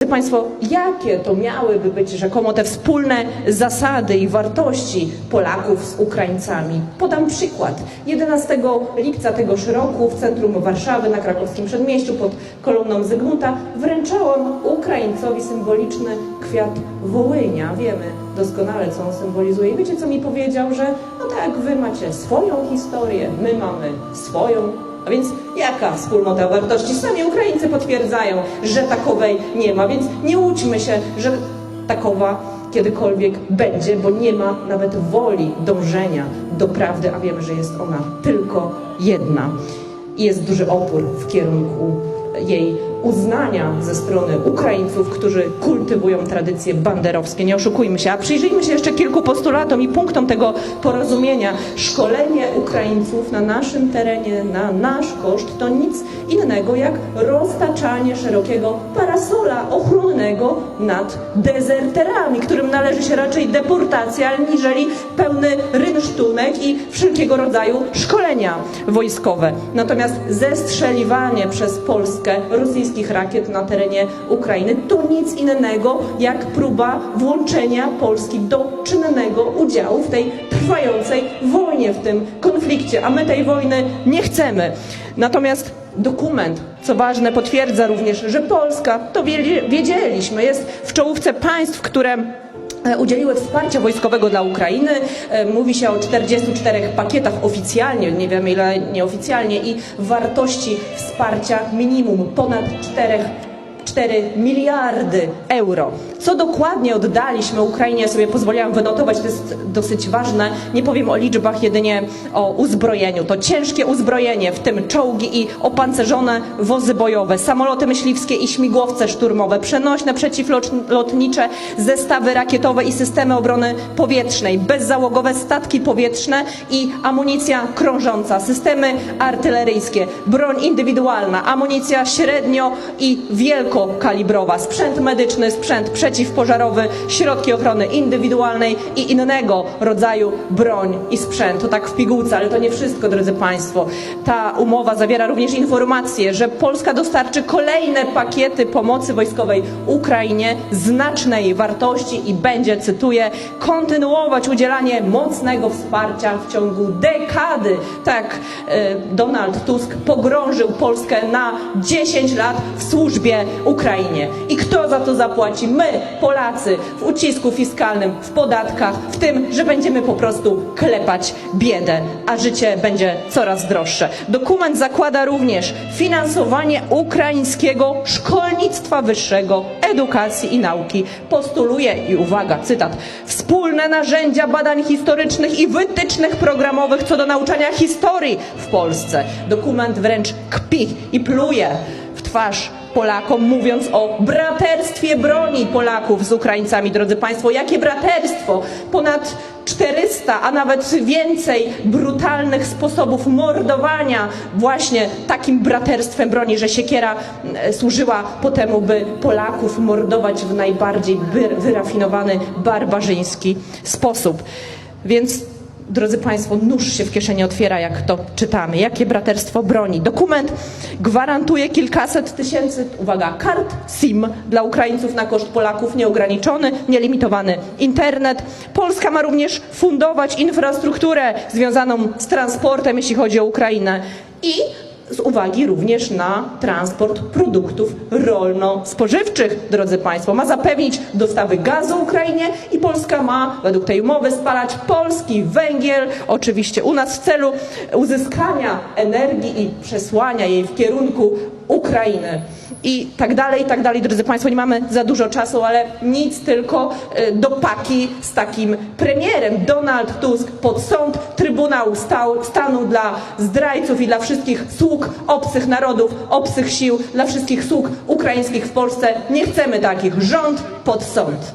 Drodzy Państwo, jakie to miałyby być rzekomo te wspólne zasady i wartości Polaków z Ukraińcami? Podam przykład. 11 lipca tegoż roku w centrum Warszawy na krakowskim przedmieściu pod kolumną Zygmunta wręczałam Ukraińcowi symboliczny kwiat Wołynia. Wiemy doskonale, co on symbolizuje. I wiecie, co mi powiedział? Że no tak, wy macie swoją historię, my mamy swoją a więc jaka wspólnota wartości? Sami Ukraińcy potwierdzają, że takowej nie ma, więc nie łudźmy się, że takowa kiedykolwiek będzie, bo nie ma nawet woli dążenia do prawdy, a wiemy, że jest ona tylko jedna. I jest duży opór w kierunku jej uznania ze strony Ukraińców, którzy kultywują tradycje banderowskie. Nie oszukujmy się, a przyjrzyjmy się jeszcze kilku postulatom i punktom tego porozumienia. Szkolenie Ukraińców na naszym terenie, na nasz koszt, to nic innego jak roztaczanie szerokiego parasola nad dezerterami, którym należy się raczej deportacja, aniżeli pełny rynsztunek i wszelkiego rodzaju szkolenia wojskowe. Natomiast zestrzeliwanie przez Polskę rosyjskich rakiet na terenie Ukrainy to nic innego jak próba włączenia Polski do czynnego udziału w tej trwającej wojnie, w tym konflikcie, a my tej wojny nie chcemy. Natomiast dokument, co ważne, potwierdza również, że Polska, to wiedzieli- wiedzieliśmy, jest w czołówce państw, które e, udzieliły wsparcia wojskowego dla Ukrainy. E, Mówi się o 44 pakietach oficjalnie, nie wiemy ile nieoficjalnie i wartości wsparcia minimum ponad 4 4 miliardy euro. Co dokładnie oddaliśmy Ukrainie, sobie pozwoliłam wynotować, to jest dosyć ważne. Nie powiem o liczbach, jedynie o uzbrojeniu. To ciężkie uzbrojenie, w tym czołgi i opancerzone wozy bojowe, samoloty myśliwskie i śmigłowce szturmowe, przenośne przeciwlotnicze, zestawy rakietowe i systemy obrony powietrznej, bezzałogowe statki powietrzne i amunicja krążąca, systemy artyleryjskie, broń indywidualna, amunicja średnio i wielkokalibrowa, sprzęt medyczny, sprzęt przeciwpożarowy, środki ochrony indywidualnej i innego rodzaju broń i sprzęt. To tak w pigułce, ale to nie wszystko, drodzy Państwo. Ta umowa zawiera również informację, że Polska dostarczy kolejne pakiety pomocy wojskowej Ukrainie znacznej wartości i będzie, cytuję, kontynuować udzielanie mocnego wsparcia w ciągu dekady. Tak e, Donald Tusk pogrążył Polskę na 10 lat w służbie Ukrainie. I kto za to zapłaci? My, Polacy, w ucisku fiskalnym, w podatkach, w tym, że będziemy po prostu klepać biedę, a życie będzie coraz droższe. Dokument zakłada również finansowanie ukraińskiego szkolnictwa wyższego, edukacji i nauki. Postuluje, i uwaga, cytat, wspólne narzędzia badań historycznych i wytycznych programowych co do nauczania historii w Polsce. Dokument wręcz kpi i pluje w twarz Polakom, mówiąc o braterstwie broni Polaków z Ukraińcami. Drodzy Państwo, jakie braterstwo? Ponad 400, a nawet więcej brutalnych sposobów mordowania właśnie takim braterstwem broni, że siekiera e, służyła po temu, by Polaków mordować w najbardziej wyrafinowany, barbarzyński sposób. Więc Drodzy Państwo, nóż się w kieszeni otwiera, jak to czytamy. Jakie braterstwo broni? Dokument gwarantuje kilkaset tysięcy, uwaga, kart SIM dla Ukraińców na koszt Polaków, nieograniczony, nielimitowany internet. Polska ma również fundować infrastrukturę związaną z transportem, jeśli chodzi o Ukrainę. I z uwagi również na transport produktów rolno-spożywczych, drodzy Państwo. Ma zapewnić dostawy gazu Ukrainie i Polska ma według tej umowy spalać polski węgiel, oczywiście u nas w celu uzyskania energii i przesłania jej w kierunku Ukrainy. I tak dalej, i tak dalej, drodzy Państwo, nie mamy za dużo czasu, ale nic tylko e, do paki z takim premierem. Donald Tusk pod sąd Trybunału Stanu dla zdrajców i dla wszystkich sług obcych narodów, obcych sił, dla wszystkich sług ukraińskich w Polsce. Nie chcemy takich. Rząd pod sąd.